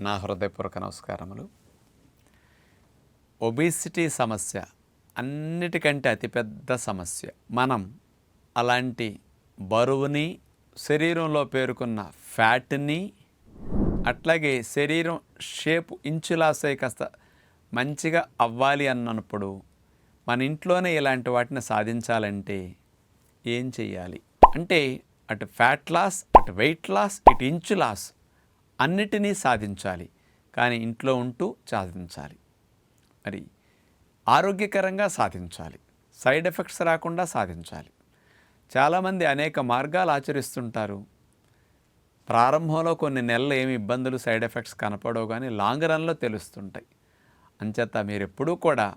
నా హృదయపూర్వక నమస్కారములు. ఒబేసిటీ సమస్య అన్నిటికంటే అతిపెద్ద సమస్య. మనం అలాంటి బరువుని శరీరంలో పేరుకున్న ఫ్యాట్ని అట్లాగే శరీరం షేప్ ఇంచులాసే కాస్త మంచిగా అవ్వాలి అన్నప్పుడు మన ఇంట్లోనే ఇలాంటి వాటిని సాధించాలంటే ఏం చేయాలి అంటే అటు ఫ్యాట్ లాస్ అటు వెయిట్ లాస్ ఇటు ఇంచు లాస్ అన్నిటినీ సాధించాలి. కానీ ఇంట్లో ఉంటూ సాధించాలి. మరి ఆరోగ్యకరంగా సాధించాలి. సైడ్ ఎఫెక్ట్స్ రాకుండా సాధించాలి. చాలామంది అనేక మార్గాలు ఆచరిస్తుంటారు. ప్రారంభంలో కొన్ని నెలలు ఏమి ఇబ్బందులు సైడ్ ఎఫెక్ట్స్ కనపడవు కానీ లాంగ్ రన్లో తెలుస్తుంటాయి. అంచేత మీరు ఎప్పుడూ కూడా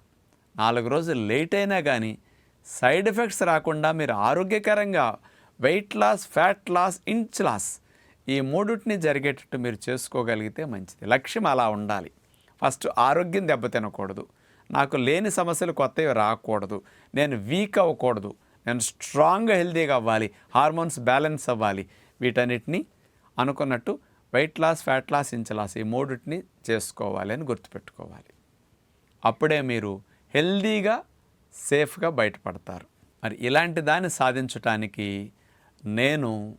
నాలుగు రోజులు లేట్ అయినా కానీ సైడ్ ఎఫెక్ట్స్ రాకుండా మీరు ఆరోగ్యకరంగా weight loss fat loss inch loss ఈ మూడుటిని జరిగేటట్టు మీరు చేసుకోగలిగితే మంచిది. లక్ష్యం అలా ఉండాలి. ఫస్ట్ ఆరోగ్యం దెబ్బతినకూడదు నాకు లేని సమస్యలు కొత్తవి రాకూడదు. నేను వీక్ అవ్వకూడదు. నేను స్ట్రాంగ్గా హెల్తీగా అవ్వాలి. హార్మోన్స్ బ్యాలెన్స్ అవ్వాలి. వీటన్నిటిని అనుకున్నట్టు weight loss fat loss inch loss ఈ మూడిటిని చేసుకోవాలి అని గుర్తుపెట్టుకోవాలి. అప్పుడే మీరు హెల్దీగా సేఫ్గా బయటపడతారు. మరి ఇలాంటి దాన్ని సాధించటానికి నేను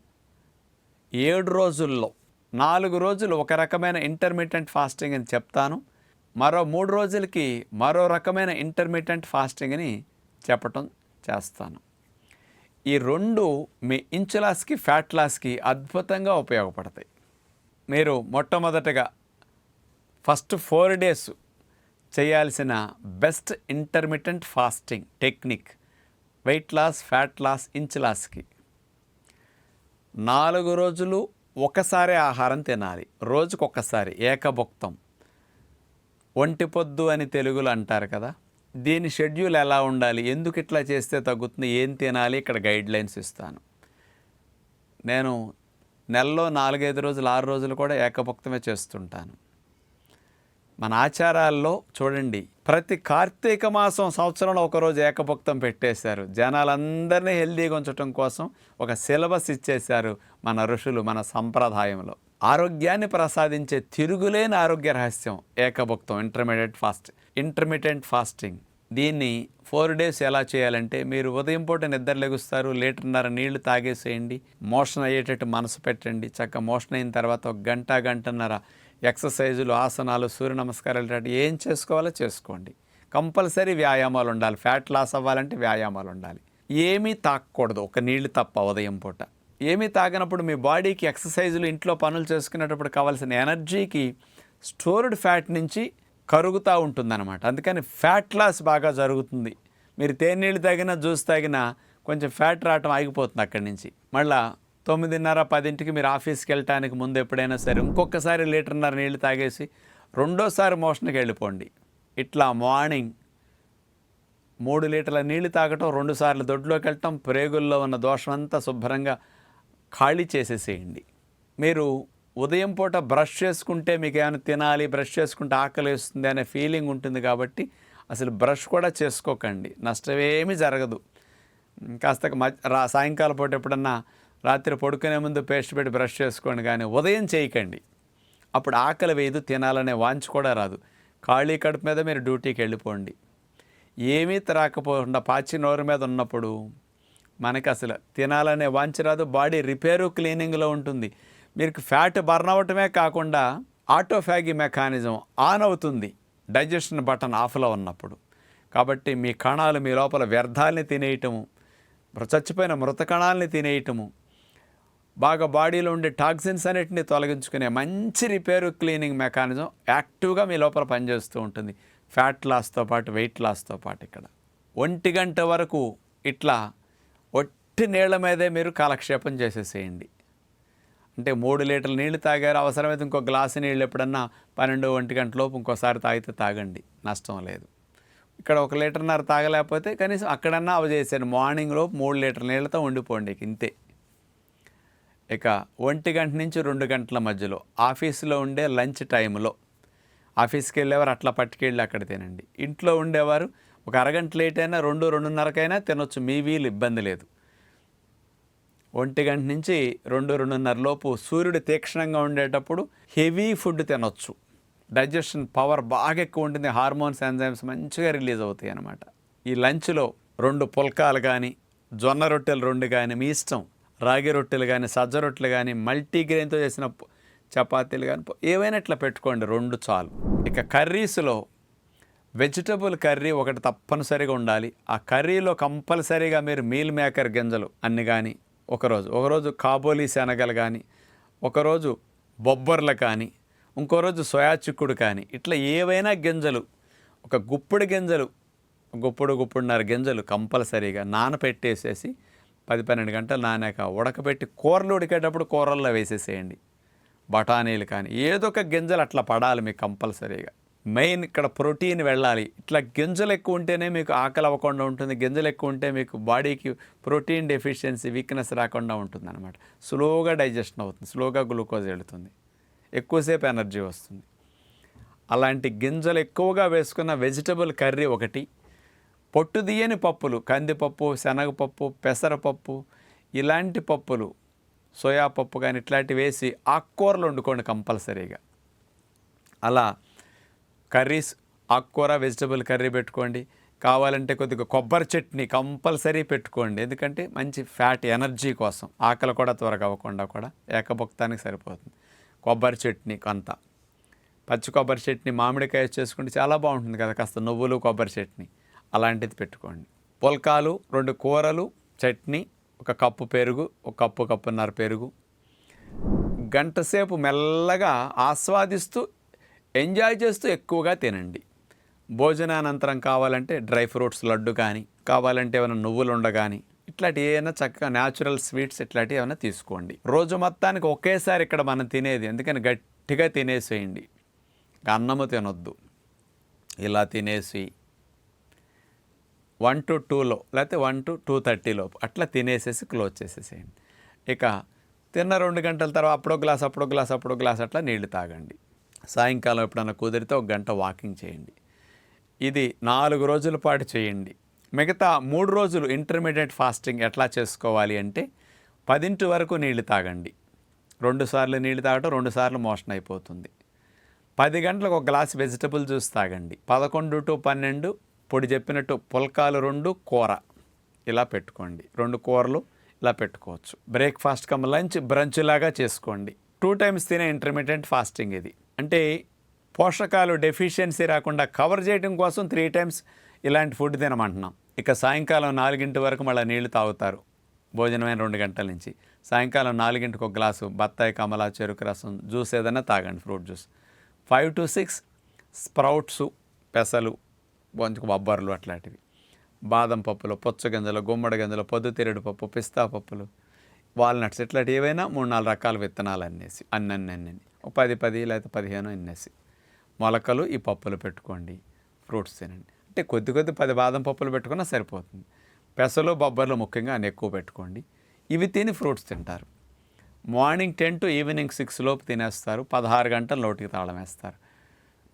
ఏడు రోజుల్లో నాలుగు రోజులు ఒక రకమైన ఇంటర్మీడియంట్ ఫాస్టింగ్ అని చెప్తాను. మరో మూడు రోజులకి మరో రకమైన ఇంటర్మీడియంట్ ఫాస్టింగ్ అని చెప్పటం చేస్తాను. ఈ రెండు మీ ఇంచులాస్కి ఫ్యాట్ లాస్కి అద్భుతంగా ఉపయోగపడతాయి. మీరు మొట్టమొదటగా ఫస్ట్ ఫోర్ డేస్ చేయాల్సిన best intermediate fasting technique weight loss fat loss inch లాస్కి నాలుగు రోజులు ఒకసారి ఆహారం తినాలి. రోజుకు ఒక్కసారి ఏకభుక్తం. ఒంటి పొద్దు అని తెలుగులో అంటారు కదా. దీని షెడ్యూల్ ఎలా ఉండాలి? ఎందుకు ఇట్లా చేస్తే తగ్గుతుంది? ఏం తినాలి? ఇక్కడ గైడ్ లైన్స్ ఇస్తాను. నేను నెలలో నాలుగైదు రోజులు ఆరు రోజులు కూడా ఏకభుక్తమే చేస్తుంటాను. మన ఆచారాల్లో చూడండి ప్రతి కార్తీక మాసం సంవత్సరంలో ఒకరోజు ఏకభుక్తం పెట్టేశారు. జనాలందరినీ హెల్దీగా ఉంచడం కోసం ఒక సిలబస్ ఇచ్చేశారు మన ఋషులు మన సంప్రదాయంలో. ఆరోగ్యాన్ని ప్రసాదించే తిరుగులేని ఆరోగ్య రహస్యం ఏకభుక్తం ఇంటర్మీడియట్ ఫాస్ట్ ఇంటర్మీడియట్ ఫాస్టింగ్ దీన్ని ఫోర్ డేస్ ఎలా చేయాలంటే మీరు ఉదయం పూట నిద్ర లెగుస్తారు లీటర్న్నర నీళ్ళు తాగేసేయండి మోషన్ అయ్యేటట్టు మనసు పెట్టండి చక్క మోషన్ అయిన తర్వాత ఒక గంట గంటన్నర ఎక్సర్సైజులు ఆసనాలు సూర్య నమస్కారాలు ఇలాంటివి ఏం చేసుకోవాలో చేసుకోండి. కంపల్సరీ వ్యాయామాలు ఉండాలి. ఫ్యాట్ లాస్ అవ్వాలంటే వ్యాయామాలు ఉండాలి. ఏమీ తాకూడదు ఒక నీళ్ళు తప్ప ఉదయం పూట. ఏమీ తాగినప్పుడు మీ బాడీకి ఎక్సర్సైజులు ఇంట్లో పనులు చేసుకునేటప్పుడు కావాల్సిన ఎనర్జీకి స్టోర్డ్ ఫ్యాట్ నుంచి కరుగుతూ ఉంటుందన్నమాట. అందుకని ఫ్యాట్ లాస్ బాగా జరుగుతుంది. మీరు తేనీళ్ళు తాగినా జ్యూస్ తాగినా కొంచెం ఫ్యాట్ రావటం ఆగిపోతుంది అక్కడి నుంచి. మళ్ళీ తొమ్మిదిన్నర పదింటికి మీరు ఆఫీస్కి వెళ్ళటానికి ముందు ఎప్పుడైనా సరే ఇంకొకసారి లీటర్న్నర నీళ్ళు తాగేసి రెండోసారి మోషన్కి వెళ్ళిపోండి. ఇట్లా మార్నింగ్ మూడు లీటర్ల నీళ్ళు తాగటం రెండుసార్లు దొడ్లోకి వెళ్ళటం ప్రేగుల్లో ఉన్న దోషం అంతా శుభ్రంగా ఖాళీ చేసేసేయండి. మీరు ఉదయం పూట బ్రష్ చేసుకుంటే మీకు ఏమైనా తినాలి బ్రష్ చేసుకుంటే ఆకలి వేస్తుంది అనే ఫీలింగ్ ఉంటుంది కాబట్టి అసలు బ్రష్ కూడా చేసుకోకండి. నష్టమేమీ జరగదు. కాస్త మధ్య సాయంకాలం పూట ఎప్పుడన్నా రాత్రి పడుకునే ముందు పేస్ట్ పెట్టి బ్రష్ చేసుకోండి కానీ ఉదయం చేయకండి. అప్పుడు ఆకలి వేయదు తినాలనే వాంచ్ కూడా రాదు. ఖాళీ కడుపు మీద మీరు డ్యూటీకి వెళ్ళిపోండి. ఏమీ త్రాకపోకుండా పాచి నోరు మీద ఉన్నప్పుడు మనకి అసలు తినాలనే వాంచ రాదు బాడీ రిపేరు క్లీనింగ్లో ఉంటుంది. మీకు ఫ్యాట్ బర్న్ అవ్వటమే కాకుండా ఆటోఫాగి మెకానిజం ఆన్ అవుతుంది డైజెషన్ బటన్ ఆఫ్లో ఉన్నప్పుడు. కాబట్టి మీ కణాలు మీ లోపల వ్యర్థాలని తినేయటము చచ్చిపోయిన మృత కణాలని తినేయటము బాగా బాడీలో ఉండే టాక్సిన్స్ అన్నిటిని తొలగించుకునే మంచి రిపేరు క్లీనింగ్ మెకానిజం యాక్టివ్గా మీ లోపల పనిచేస్తూ ఉంటుంది. ఫ్యాట్ లాస్తో పాటు వెయిట్ లాస్తో పాటు ఇక్కడ. ఒంటి గంట వరకు ఇట్లా ఒట్టి నీళ్ళ మీదే మీరు కాలక్షేపం చేసేసేయండి. అంటే మూడు లీటర్ల నీళ్ళు తాగారు అవసరమైతే ఇంకో గ్లాసు నీళ్ళు ఎప్పుడన్నా పన్నెండు ఒంటి గంట లోపు ఇంకోసారి తాగితే తాగండి. నష్టం లేదు. ఇక్కడ ఒక లీటర్న్నర తాగలేకపోతే కనీసం అక్కడన్నా అవి చేసాను మార్నింగ్ లోపు మూడు లీటర్ నీళ్ళతో ఉండిపోండి ఇంతే. ఇక ఒంటి గంట నుంచి రెండు గంటల మధ్యలో ఆఫీసులో ఉండే లంచ్ టైంలో ఆఫీస్కి వెళ్ళేవారు అట్లా పట్టుకెళ్ళి అక్కడ తినండి. ఇంట్లో ఉండేవారు ఒక అరగంట లేట్ అయినా రెండు రెండున్నరకైనా తినొచ్చు మీ వీలు ఇబ్బంది లేదు. ఒంటి గంట నుంచి రెండు రెండున్నర లోపు సూర్యుడు తీక్షణంగా ఉండేటప్పుడు హెవీ ఫుడ్ తినొచ్చు. డైజెషన్ పవర్ బాగా ఎక్కువ ఉంటుంది హార్మోన్స్ ఎంజైమ్స్ మంచిగా రిలీజ్ అవుతాయి అన్నమాట ఈ లంచ్లో రెండు పుల్కాలు కానీ జొన్న రొట్టెలు రెండు కానీ మీ ఇష్టం? రాగి రొట్టెలు కానీ సజ్జ రొట్టెలు కానీ మల్టీగ్రెయిన్తో చేసిన చపాతీలు కానీ ఏవైనా ఇట్లా పెట్టుకోండి రెండు చాలు. ఇక కర్రీస్లో వెజిటబుల్ కర్రీ ఒకటి తప్పనిసరిగా ఉండాలి. ఆ కర్రీలో కంపల్సరీగా మీరు మీల్ మేకర్ గింజలు అన్ని కానీ ఒకరోజు ఒకరోజు కాబోలీ శనగలు కానీ ఒకరోజు బొబ్బర్లు కానీ ఇంకో రోజు సోయా చిక్కుడు కానీ ఇట్లా ఏవైనా గింజలు ఒక గుప్పుడు గింజలు గుప్పుడు గుప్పుడున్నర గింజలు కంపల్సరీగా నానపెట్టేసేసి పది పన్నెండు గంటలు నానాక ఉడకబెట్టి కూరలు ఉడికేటప్పుడు కూరల్లో వేసేసేయండి. బఠానీలు కానీ ఏదో ఒక గింజలు అట్లా పడాలి మీకు కంపల్సరీగా. మెయిన్ ఇక్కడ ప్రోటీన్ వెళ్ళాలి. ఇట్లా గింజలు ఎక్కువ ఉంటేనే మీకు ఆకలి అవ్వకుండా ఉంటుంది. గింజలు ఎక్కువ ఉంటే మీకు బాడీకి ప్రోటీన్ డెఫిషియన్సీ వీక్నెస్ రాకుండా ఉంటుంది అనమాట స్లోగా డైజెషన్ అవుతుంది. స్లోగా గ్లూకోజ్ వెళుతుంది. ఎక్కువసేపు ఎనర్జీ వస్తుంది. అలాంటి గింజలు ఎక్కువగా వేసుకున్న వెజిటబుల్ కర్రీ ఒకటి. పొట్టుదియని పప్పులు కందిపప్పు శనగపప్పు పెసరపప్పు ఇలాంటి పప్పులు సోయా పప్పు కానీ ఇట్లాంటివి వేసి ఆకుకూరలు వండుకోండి కంపల్సరీగా. అలా కర్రీస్ ఆకుకూర వెజిటబుల్ కర్రీ పెట్టుకోండి. కావాలంటే కొద్దిగా కొబ్బరి చట్నీ కంపల్సరీ పెట్టుకోండి. ఎందుకంటే మంచి ఫ్యాట్ ఎనర్జీ కోసం. ఆకలి కూడా త్వరగా అవ్వకుండా కూడా ఏకభక్తానికి సరిపోతుంది. కొబ్బరి చట్నీ కొంత. పచ్చి కొబ్బరి చట్నీ మామిడికాయ చేసుకుంటే చాలా బాగుంటుంది కదా కాస్త నువ్వులు కొబ్బరి చట్నీ. అలాంటిది పెట్టుకోండి. పుల్కాలు రెండు కూరలు చట్నీ ఒక కప్పు పెరుగు ఒక కప్పు కప్పున్నర పెరుగు. గంటసేపు మెల్లగా ఆస్వాదిస్తూ ఎంజాయ్ చేస్తూ ఎక్కువగా తినండి. భోజనానంతరం కావాలంటే డ్రై ఫ్రూట్స్ లడ్డు కానీ కావాలంటే ఏమైనా నువ్వులు ఉండ కానీ ఇట్లాంటి ఏమైనా చక్కగా న్యాచురల్ స్వీట్స్ ఇట్లాంటివి ఏమైనా తీసుకోండి. రోజు మొత్తానికి ఒకేసారి ఇక్కడ మనం తినేది ఎందుకని గట్టిగా తినేసేయండి. అన్నము తినొద్దు. ఇలా తినేసి వన్ టు టూలో లేకపోతే వన్ టు టూ థర్టీలోపు అట్లా తినేసేసి క్లోజ్ చేసేసేయండి. ఇక తిన్న రెండు గంటల తర్వాత అప్పుడో గ్లాస్ అప్పుడో గ్లాస్ అప్పుడో గ్లాస్ అట్లా నీళ్ళు తాగండి. సాయంకాలం ఎప్పుడన్నా కుదిరితే ఒక గంట వాకింగ్ చేయండి. ఇది నాలుగు రోజుల పాటు చేయండి. మిగతా మూడు రోజులు ఇంటర్మీడియట్ ఫాస్టింగ్ ఎట్లా చేసుకోవాలి అంటే పదింటి వరకు నీళ్ళు తాగండి. రెండు సార్లు నీళ్ళు తాగటం రెండు సార్లు మోషన్ అయిపోతుంది. పది గంటలకు ఒక గ్లాస్ వెజిటబుల్ జ్యూస్ తాగండి. పదకొండు టు పన్నెండు పొడి చెప్పినట్టు పుల్కాలు రెండు కూర. ఇలా పెట్టుకోండి. రెండు కూరలు ఇలా పెట్టుకోవచ్చు. బ్రేక్ఫాస్ట్ కమ్ లంచ్ బ్రంచ్ లాగా చేసుకోండి. టూ టైమ్స్ తినే ఇంటర్మీడియట్ ఫాస్టింగ్ ఇది. అంటే పోషకాలు డెఫిషియన్సీ రాకుండా కవర్ చేయడం కోసం త్రీ టైమ్స్ ఇలాంటి ఫుడ్ తినమంటున్నాం. ఇక సాయంకాలం నాలుగింటి వరకు మళ్ళీ నీళ్ళు తాగుతారు. భోజనమైన రెండు గంటల నుంచి. సాయంకాలం నాలుగింటికి ఒక గ్లాసు బత్తాయి కమల చెరుకు రసం జ్యూస్ ఏదైనా తాగండి fruit juice five to six sprouts పెసలు కొంచెం బొబ్బర్లు అట్లాంటివి. బాదం పప్పులు పుచ్చగింజలు గుమ్మడి గింజలు పొద్దుతిరుడు పప్పు పిస్తా పప్పులు. వాల్నట్స్ ఇట్లాంటి ఏవైనా మూడు నాలుగు రకాల విత్తనాలు అన్నేసి అన్నీ అన్నీ ఒక పది పది లేకపోతే పదిహేను అన్నేసి. మొలకలు ఈ పప్పులు పెట్టుకోండి ఫ్రూట్స్ తినండి. అంటే కొద్ది కొద్ది పది బాదం పప్పులు పెట్టుకున్నా సరిపోతుంది. పెసలు బొబ్బర్లు ముఖ్యంగా అని ఎక్కువ పెట్టుకోండి. ఇవి తిని ఫ్రూట్స్ తింటారు. Morning ten to evening six లోపు తినేస్తారు. పదహారు గంటలు లోటుకి తాళం వేస్తారు.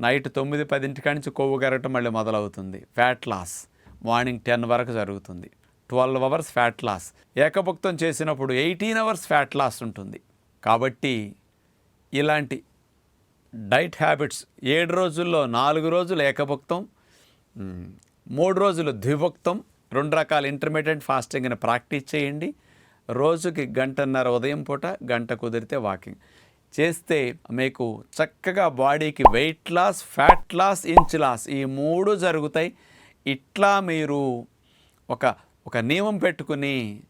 నైట్ తొమ్మిది పదింటి నుంచి కొవ్వు కరగటం మళ్ళీ మొదలవుతుంది. ఫ్యాట్ లాస్ మార్నింగ్ టెన్ వరకు జరుగుతుంది. ట్వెల్వ్ అవర్స్ ఫ్యాట్ లాస్ ఏకభుక్తం చేసినప్పుడు ఎయిటీన్ అవర్స్ ఫ్యాట్ లాస్ ఉంటుంది. కాబట్టి ఇలాంటి డైట్ హ్యాబిట్స్ ఏడు రోజుల్లో నాలుగు రోజులు ఏకభుక్తం మూడు రోజులు ద్విభుక్తం రెండు రకాల ఇంటర్మీడియట్ ఫాస్టింగ్ని ప్రాక్టీస్ చేయండి. రోజుకి గంటన్నర ఉదయం పూట గంట కుదిరితే వాకింగ్ చేస్తే మీకు చక్కగా బాడీకి weight loss fat loss inch loss ఈ మూడు జరుగుతాయి. ఇట్లా మీరు ఒక ఒక నియమం పెట్టుకుని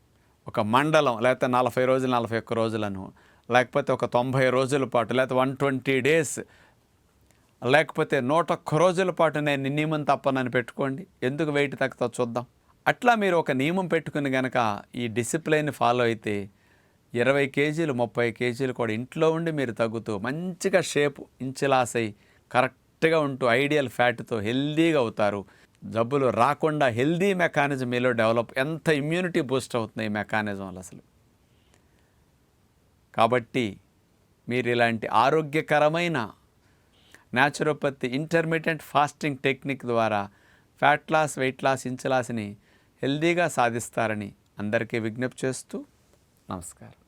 ఒక మండలం లేకపోతే నలభై రోజులు నలభై ఒక్క రోజులను లేకపోతే ఒక తొంభై రోజుల పాటు లేకపోతే వన్ ట్వంటీ డేస్ లేకపోతే నూట ఒక్క రోజుల పాటు నేను నియమం తప్పనని పెట్టుకోండి. ఎందుకు వెయిట్ తగ్గుతా చూద్దాం. అట్లా మీరు ఒక నియమం పెట్టుకుని కనుక ఈ డిసిప్లైన్ ఫాలో అయితే ఇరవై కేజీలు ముప్పై కేజీలు కూడా ఇంట్లో ఉండి మీరు తగ్గుతూ మంచిగా షేప్ ఇంచులాస్ అయి కరెక్ట్గా ఉంటూ ఐడియల్ ఫ్యాట్తో హెల్దీగా అవుతారు. జబ్బులు రాకుండా హెల్దీ మెకానిజం మీలో డెవలప్ ఎంత ఇమ్యూనిటీ బూస్ట్ అవుతుంది ఈ మెకానిజం వల్ల అసలు. కాబట్టి మీరు ఇలాంటి ఆరోగ్యకరమైన న్యాచురోపతి ఇంటర్మీడియట్ ఫాస్టింగ్ టెక్నిక్ ద్వారా ఫ్యాట్ లాస్ వెయిట్ లాస్ ఇంచలాస్ని హెల్దీగా సాధిస్తారని అందరికీ విజ్ఞప్తి చేస్తూ నమస్కారం.